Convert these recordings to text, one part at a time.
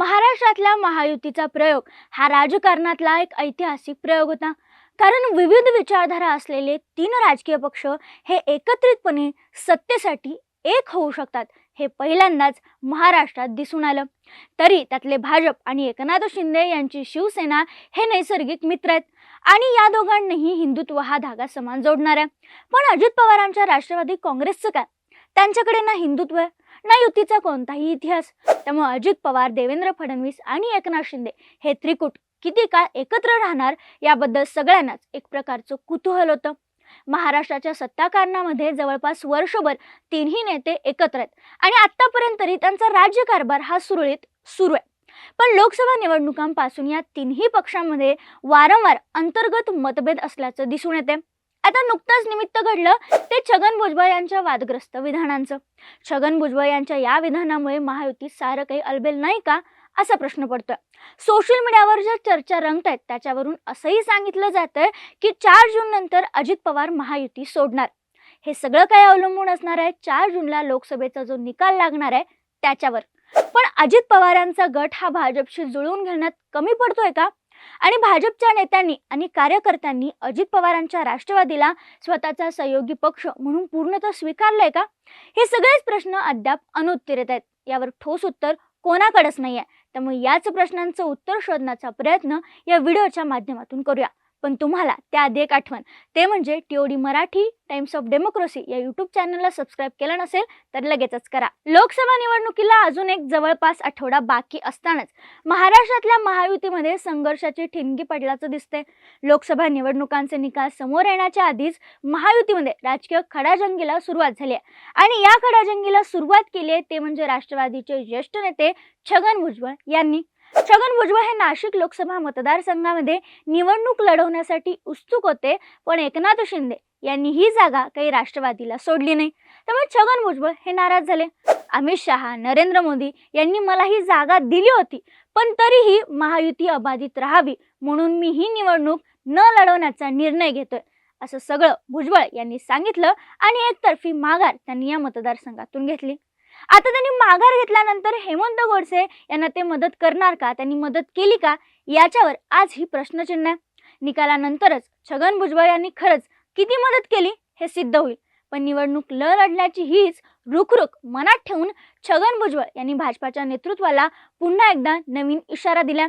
महाराष्ट्रातल्या महायुतीचा प्रयोग हा राजकारणातला एक ऐतिहासिक प्रयोग होता. कारण विविध विचारधारा असलेले तीन राजकीय पक्ष हे एकत्रितपणे सत्तेसाठी एक होऊ शकतात हे पहिल्यांदाच महाराष्ट्रात दिसून आलं. तरी त्यातले भाजप आणि एकनाथ शिंदे यांची शिवसेना हे नैसर्गिक मित्र आहेत आणि या दोघांनीही हिंदुत्व हा धागा समान जोडणार. आहे पण अजित पवारांच्या राष्ट्रवादी काँग्रेसचं काय? त्यांच्याकडे ना हिंदुत्व आहे. ना युतीचा हो, कोणताही इतिहास. त्यामुळे अजित पवार देवेंद्र फडणवीस आणि एकनाथ शिंदे हे त्रिकूट किती काळ एकत्र राहणार याबद्दल सगळ्यांनाच एक प्रकारचं कुतूहल होतं. महाराष्ट्राच्या सत्ताकारणामध्ये जवळपास वर्षभर तिन्ही नेते एकत्र आहेत. आणि आतापर्यंत तरी त्यांचा राज्यकारभार हा सुरळीत सुरू आहे. पण लोकसभा निवडणुकांपासून या तिन्ही पक्षांमध्ये वारंवार अंतर्गत मतभेद असल्याचं दिसून येते आता नुकतंच निमित्त घडलं ते छगन भुजबळ यांच्या वादग्रस्त विधानांचं. छगन भुजबळ यांच्या या विधानामुळे महायुती सारं काही अलबेल नाही का असा प्रश्न पडतोय. सोशल मीडियावर ज्या चर्चा रंगत आहेत त्याच्यावरून असंही सांगितलं जातंय की चार जून नंतर अजित पवार महायुती सोडणार. हे सगळं काय अवलंबून असणार आहे. चार जूनला लोकसभेचा जो निकाल लागणार आहे त्याच्यावर. पण अजित पवारांचा गट हा भाजपशी जुळवून घेण्यात कमी पडतोय का? आणि भाजपच्या नेत्यांनी आणि कार्यकर्त्यांनी अजित पवारांच्या राष्ट्रवादीला स्वतःचा सहयोगी पक्ष म्हणून पूर्णतः स्वीकारलंय का? हे सगळेच प्रश्न अद्याप अनुत्तरित आहेत. यावर ठोस उत्तर कोणाकडेच नाही आहे त्यामुळे याच प्रश्नांचं उत्तर शोधण्याचा प्रयत्न या व्हिडिओच्या माध्यमातून करूया. पण तुम्हाला त्याआधी एक आठवण. ते म्हणजे TOD Marathi times of democracy या युट्यूब चॅनलला सबस्क्राईब केलं नसेल तर लगेचच करा. लोकसभा निवडणुकीला अजून एक जवळपास आठवडा बाकी असतानाच महाराष्ट्रातल्या महायुतीमध्ये संघर्षाची ठिणगी पडल्याचं दिसते लोकसभा निवडणुकांचे निकाल समोर येण्याच्या आधीच महायुतीमध्ये राजकीय खडाजंगीला सुरुवात झाली आहे. आणि या खडाजंगीला सुरुवात केली आहे ते म्हणजे राष्ट्रवादीचे ज्येष्ठ नेते छगन भुजबळ यांनी. छगन भुजबळ हे नाशिक लोकसभा मतदारसंघामध्ये निवडणूक लढवण्यासाठी उत्सुक होते पण एकनाथ शिंदे यांनी ही जागा काही राष्ट्रवादीला सोडली नाही. त्यामुळे छगन भुजबळ हे नाराज झाले. अमित शहा नरेंद्र मोदी यांनी मला ही जागा दिली होती पण तरीही महायुती अबाधित राहावी म्हणून मी ही निवडणूक न लढवण्याचा निर्णय घेतोय असं सगळं भुजबळ यांनी सांगितलं आणि एकतर्फी माघार त्यांनी या मतदारसंघातून घेतली. आता त्यांनी माघार घेतल्यानंतर हेमंत गोडसे यांना ते मदत करणार का? त्यांनी मदत केली का? याच्यावर आज ही प्रश्नचिन्ह आहे. निकालानंतरच छगन भुजबळ यांनी खरंच किती मदत केली हे सिद्ध होईल. पण निवडणूक ल लढण्याची हीच रुखरुख मनात ठेवून छगन भुजबळ यांनी भाजपाच्या नेतृत्वाला पुन्हा एकदा नवीन इशारा दिला.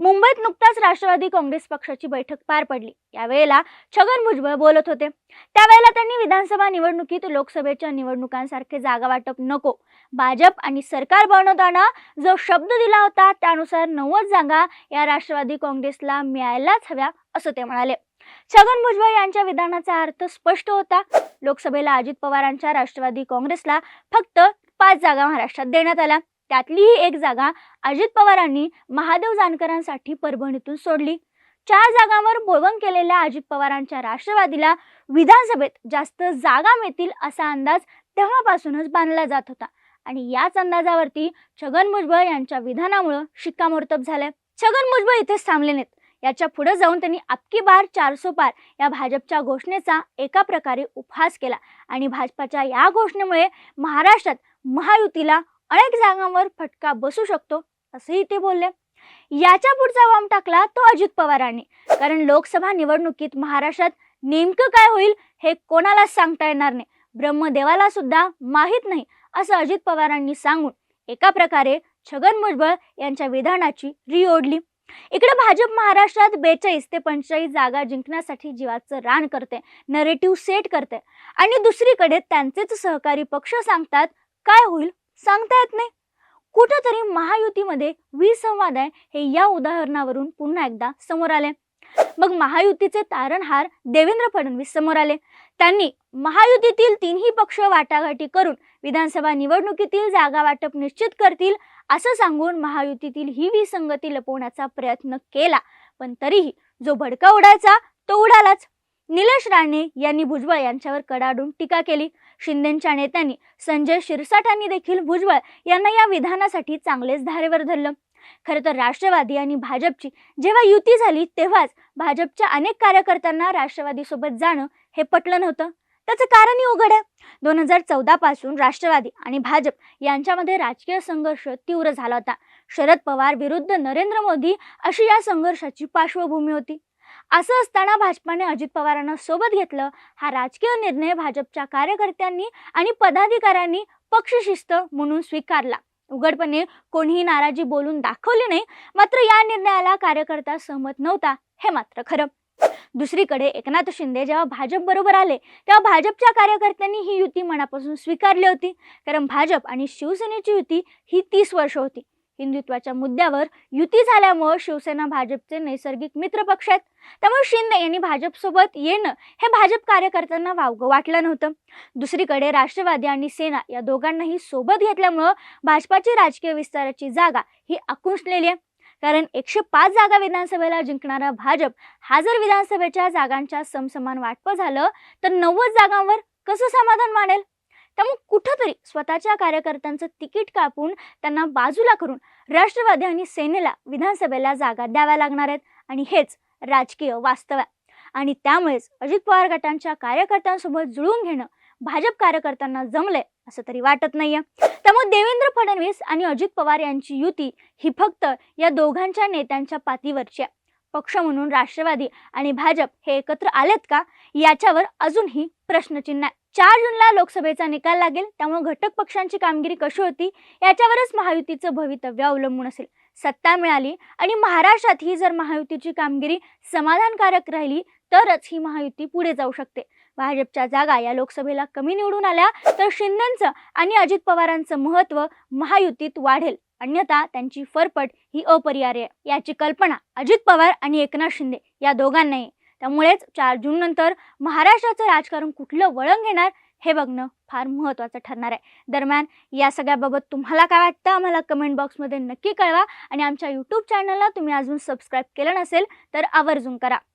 मुंबईत नुकताच राष्ट्रवादी काँग्रेस पक्षाची बैठक पार पडली. यावेळेला छगन भुजबळ बोलत होते. त्यावेळेला त्यांनी विधानसभा निवडणुकीत लोकसभेच्या निवडणुकांसारखे जागा वाटप नको. भाजप आणि सरकार बनवताना जो शब्द दिला होता त्यानुसार नव्वद जागा या राष्ट्रवादी काँग्रेसला मिळायलाच हव्या असं ते म्हणाले. छगन भुजबळ यांच्या विधानाचा अर्थ स्पष्ट होता. लोकसभेला अजित पवारांच्या राष्ट्रवादी काँग्रेसला फक्त पाच जागा महाराष्ट्रात देण्यात आल्या. त्यातलीही एक जागा अजित पवारांनी महादेव जानकरांसाठी परभणीतून सोडली. चार जागांवर बोलवण केलेल्या अजित पवारांच्या राष्ट्रवादीला विधानसभेत जास्त जागा मिळतील असा अंदाज तेव्हापासूनच बांधला जात होता. आणि याच अंदाजावरती छगन भुजबळ यांच्या विधानामुळं शिक्कामोर्तब झालंय. छगन भुजबळ इथेच थांबले नाहीत. याच्यापुढे जाऊन त्यांनी अबकी बार चारसो पार या भाजपच्या घोषणेचा एका प्रकारे उपहास केला. आणि भाजपाच्या या घोषणेमुळे महाराष्ट्रात महायुतीला अनेक जागांवर फटका बसू शकतो असंही ते बोलले. याच्या पुढचा बॉम्ब टाकला तो अजित पवारांनी. कारण लोकसभा निवडणुकीत महाराष्ट्रात नेमकं काय होईल हे कोणालाच सांगता येणार नाही. ब्रह्मदेवाला सुद्धा माहीत नाही असं अजित पवारांनी सांगून एका प्रकारे छगन भुजबळ यांच्या विधानाची री ओढली. इकडे भाजप महाराष्ट्रात बेचाळीस ते पंचेचाळीस जागा जिंकण्यासाठी जीवाचं रान करते नरेटिव्ह सेट करते. आणि दुसरीकडे त्यांचेच सहकारी पक्ष सांगतात काय होईल? सांगता कुठंतरी महायुतीमध्ये विसंवाद आहे हे या उदाहरणावरून पुन्हा एकदा समोर आले मग महायुतीचे तारणहार देवेंद्र फडणवीस समोर आले. त्यांनी महायुतीतील तीनही पक्ष वाटाघाटी करून विधानसभा निवडणुकीतील जागा वाटप निश्चित करतील असं सांगून महायुतीतील ही विसंगती लपवण्याचा प्रयत्न केला. पण तरीही जो भडका उडायचा तो उडालाच. निलेश राणे यांनी भुजबळ यांच्यावर कडाडून टीका केली. शिंदेच्या नेत्यांनी संजय शिरसाटांनी देखील भुजबळ यांना या विधानासाठी चांगलेच धारेवर धरलं. खरं तर राष्ट्रवादी आणि भाजपची जेव्हा युती झाली तेव्हाच भाजपच्या अनेक कार्यकर्त्यांना राष्ट्रवादीसोबत जाणं हे पटलं नव्हतं. त्याचं कारणही उघड आहे. दोन हजार चौदा पासून राष्ट्रवादी आणि भाजप यांच्यामध्ये राजकीय संघर्ष तीव्र झाला होता. शरद पवार विरुद्ध नरेंद्र मोदी अशी या संघर्षाची पार्श्वभूमी होती. असं असताना भाजपाने अजित पवारांना सोबत घेतलं. हा राजकीय निर्णय भाजपच्या कार्यकर्त्यांनी आणि पदाधिकाऱ्यांनी पक्षशिस्त म्हणून स्वीकारला. उघडपणे कोणीही नाराजी बोलून दाखवली नाही मात्र या निर्णयाला कार्यकर्ता सहमत नव्हता हे मात्र खरं. दुसरीकडे एकनाथ शिंदे जेव्हा भाजप बरोबर आले तेव्हा भाजपच्या कार्यकर्त्यांनी ही युती मनापासून स्वीकारली होती. कारण भाजप आणि शिवसेनेची युती ही तीस वर्ष होती. हिंदुत्वाच्या मुद्द्यावर युती झाल्यामुळं शिवसेना भाजपचे नैसर्गिक मित्रपक्ष आहेत. त्यामुळे शिंदे यांनी भाजपसोबत येणं हे भाजप कार्यकर्त्यांना वावगं वाटलं नव्हतं. दुसरीकडे राष्ट्रवादी आणि सेना या दोघांनाही सोबत घेतल्यामुळं भाजपाची राजकीय विस्ताराची जागा ही आकुंचलेली आहे. कारण एकशे पाच जागा विधानसभेला जिंकणारा भाजप हा जर विधानसभेच्या जागांच्या समसमान वाटप झालं तर नव्वद जागांवर कसं समाधान मानेल? त्यामुळे कुठंतरी स्वतःच्या कार्यकर्त्यांचं तिकीट कापून त्यांना बाजूला करून राष्ट्रवादी आणि सेनेला विधानसभेला जागा द्याव्या लागणार आहेत. आणि हेच राजकीय वास्तव आहे. आणि त्यामुळेच अजित पवार गटांच्या कार्यकर्त्यांसोबत जुळून घेणं भाजप कार्यकर्त्यांना जमलंय असं तरी वाटत नाहीये. त्यामुळे देवेंद्र फडणवीस आणि अजित पवार यांची युती ही फक्त या दोघांच्या नेत्यांच्या पातीवरची आहे. पक्ष म्हणून राष्ट्रवादी आणि भाजप हे एकत्र आलेत का? याच्यावर अजूनही प्रश्नचिन्ह आहे. चार जूनला लोकसभेचा निकाल लागेल. त्यामुळे घटक पक्षांची कामगिरी कशी होती याच्यावरच महायुतीचं भवितव्य अवलंबून असेल. सत्ता मिळाली आणि महाराष्ट्रात ही जर महायुतीची कामगिरी समाधानकारक राहिली तरच ही महायुती पुढे जाऊ शकते. भाजपच्या जागा या लोकसभेला कमी निवडून आल्या तर शिंदेचं आणि अजित पवारांचं महत्त्व महायुतीत वाढेल. अन्यथा त्यांची फरफट ही अपरिहार्य आहे. याची कल्पना अजित पवार आणि एकनाथ शिंदे या दोघांनाही. त्यामुळेच चार जूननंतर महाराष्ट्राचं राजकारण कुठलं वळण घेणार हे बघणं फार महत्त्वाचं ठरणार आहे. दरम्यान या सगळ्याबाबत तुम्हाला काय वाटतं? आम्हाला कमेंट बॉक्समध्ये नक्की कळवा आणि आमच्या यूट्यूब चॅनलला तुम्ही अजून सबस्क्राईब केलं नसेल तर आवर्जून करा.